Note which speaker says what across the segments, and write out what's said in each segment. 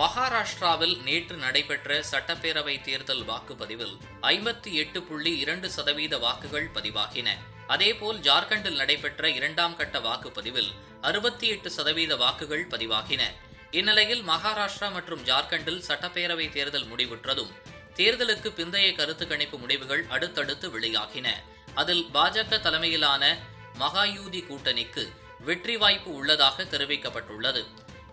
Speaker 1: மகாராஷ்டிராவில் நேற்று நடைபெற்ற சட்டப்பேரவை தேர்தல் வாக்குப்பதிவில் ஐம்பத்தி எட்டு புள்ளி இரண்டு சதவீத வாக்குகள் பதிவாகின. அதேபோல் ஜார்க்கண்டில் நடைபெற்ற இரண்டாம் கட்ட வாக்குப்பதிவில் அறுபத்தி எட்டு சதவீத வாக்குகள் பதிவாகின. இந்நிலையில் மகாராஷ்டிரா மற்றும் ஜார்க்கண்டில் சட்டப்பேரவை தேர்தல் முடிவுற்றதும் தேர்தலுக்கு பிந்தைய கருத்து கணிப்பு முடிவுகள் அடுத்தடுத்து வெளியாகின. அதில் பாஜக தலைமையிலான மகாயூதி கூட்டணிக்கு வெற்றி வாய்ப்பு உள்ளதாக தெரிவிக்கப்பட்டுள்ளது.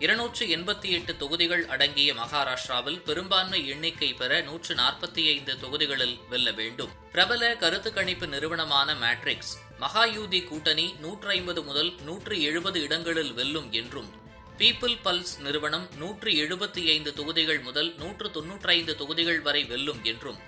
Speaker 1: இருநூற்று எண்பத்தி எட்டு தொகுதிகள் அடங்கிய மகாராஷ்டிராவில் பெரும்பான்மை எண்ணிக்கை பெற நூற்று நாற்பத்தி ஐந்து தொகுதிகளில் வெல்ல வேண்டும். பிரபல கருத்து கணிப்பு நிறுவனமான மேட்ரிக்ஸ் மகாயூதி கூட்டணி நூற்றி ஐம்பது முதல் நூற்று எழுபது இடங்களில் வெல்லும் என்றும் பீப்பிள் பல்ஸ் நிறுவனம் நூற்று எழுபத்தி ஐந்து தொகுதிகள் முதல் நூற்று தொன்னூற்றி ஐந்து தொகுதிகள் வரை வெல்லும் என்றும்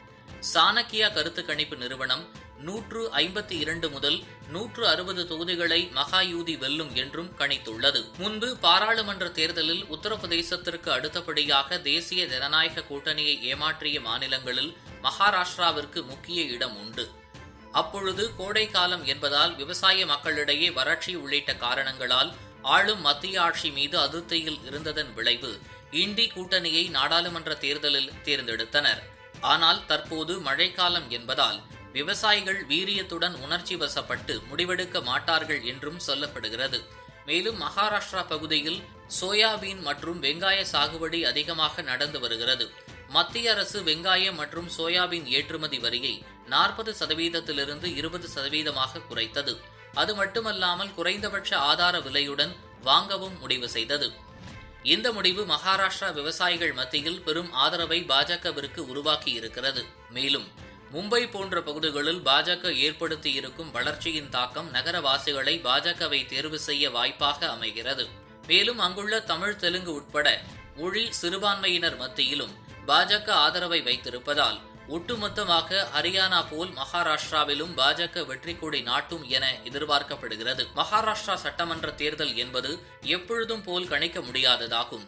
Speaker 1: சாணக்கியா கருத்து கணிப்பு நிறுவனம் நூற்று ஐம்பத்தி இரண்டு முதல் நூற்று அறுபது தொகுதிகளை மகாயூதி வெல்லும் என்றும் கணித்துள்ளது. முன்பு பாராளுமன்ற தேர்தலில் உத்தரப்பிரதேசத்திற்கு அடுத்தபடியாக தேசிய ஜனநாயக கூட்டணியை ஏமாற்றிய மாநிலங்களில் மகாராஷ்டிராவிற்கு முக்கிய இடம் உண்டு. அப்பொழுது கோடை காலம் என்பதால் விவசாய மக்களிடையே வறட்சி உள்ளிட்ட காரணங்களால் ஆளும் மத்திய ஆட்சி மீது அதிருப்தியில் இருந்ததன் விளைவு இண்டி கூட்டணியை நாடாளுமன்ற தேர்தலில் தேர்ந்தெடுத்தனர். ஆனால் தற்போது மழைக்காலம் என்பதால் விவசாயிகள் வீரியத்துடன் உணர்ச்சி வசப்பட்டு முடிவெடுக்க மாட்டார்கள் என்றும் சொல்லப்படுகிறது. மேலும் மகாராஷ்டிரா பகுதியில் சோயாபீன் மற்றும் வெங்காய சாகுபடி அதிகமாக நடந்து வருகிறது. மத்திய அரசு வெங்காயம் மற்றும் சோயாபீன் ஏற்றுமதி வரியை நாற்பது சதவீதத்திலிருந்து இருபது சதவீதமாக குறைத்தது. அது மட்டுமல்லாமல் குறைந்தபட்ச ஆதார விலையுடன் வாங்கவும் முடிவு செய்தது. இந்த முடிவு மகாராஷ்டிரா விவசாயிகள் மத்தியில் பெரும் ஆதரவை பாஜகவிற்கு உருவாக்கி இருக்கிறது மேலும் மும்பை போன்ற பகுதிகளில் பாஜக ஏற்படுத்தி இருக்கும் வளர்ச்சியின் தாக்கம் நகரவாசிகளை பாஜகவை தேர்வு செய்ய வாய்ப்பாக அமைகிறது. மேலும் அங்குள்ள தமிழ் தெலுங்கு உட்பட மொழி சிறுபான்மையினர் மத்தியிலும் பாஜக ஆதரவை வைத்திருப்பதால் ஒட்டுமொத்தமாக ஹரியானா போல் மகாராஷ்டிராவிலும் பாஜக வெற்றி கொடி நாட்டும் என எதிர்பார்க்கப்படுகிறது. மகாராஷ்டிரா சட்டமன்ற தேர்தல் என்பது எப்பொழுதும் போல் கணிக்க முடியாததாகும்.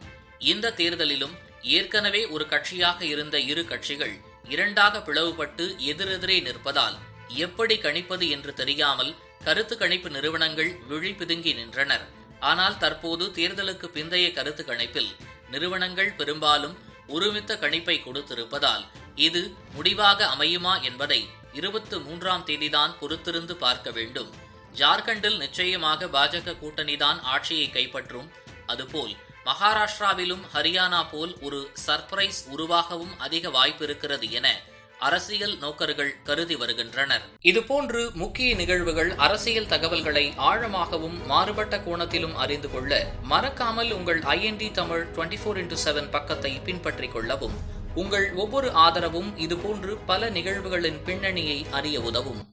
Speaker 1: இந்த தேர்தலிலும் ஏற்கனவே ஒரு கட்சியாக இருந்த இரு கட்சிகள் இரண்டாக பிளவுபட்டு எதிரெதிரே நிற்பதால் எப்படி கணிப்பது என்று தெரியாமல் கருத்து கணிப்பு நிறுவனங்கள் விழிபிதுங்கி நின்றனர். ஆனால் தற்போது தேர்தலுக்கு பிந்தைய கருத்து கணிப்பில் நிறுவனங்கள் பெரும்பாலும் ஒருமித்த கணிப்பை கொடுத்திருப்பதால் இது முடிவாக அமையுமா என்பதை இருபத்து மூன்றாம் தேதிதான் பொறுத்திருந்து பார்க்க வேண்டும். ஜார்க்கண்டில் நிச்சயமாக பாஜக கூட்டணிதான் ஆட்சியை கைப்பற்றும். அதுபோல் மகாராஷ்டிராவிலும் ஹரியானா போல் ஒரு சர்ப்ரைஸ் உருவாகவும் அதிக வாய்ப்பு இருக்கிறது என அரசியல் நோக்கர்கள் கருதி வருகின்றனர். இதுபோன்று முக்கிய நிகழ்வுகள் அரசியல் தகவல்களை ஆழமாகவும் மாறுபட்ட கோணத்திலும் அறிந்து கொள்ள மறக்காமல் உங்கள் IND Tamil twenty four into seven பக்கத்தை பின்பற்றிக் கொள்ளவும். உங்கள் ஒவ்வொரு ஆதரவும் இதுபோன்று பல நிகழ்வுகளின் பின்னணியை அறிய உதவும்.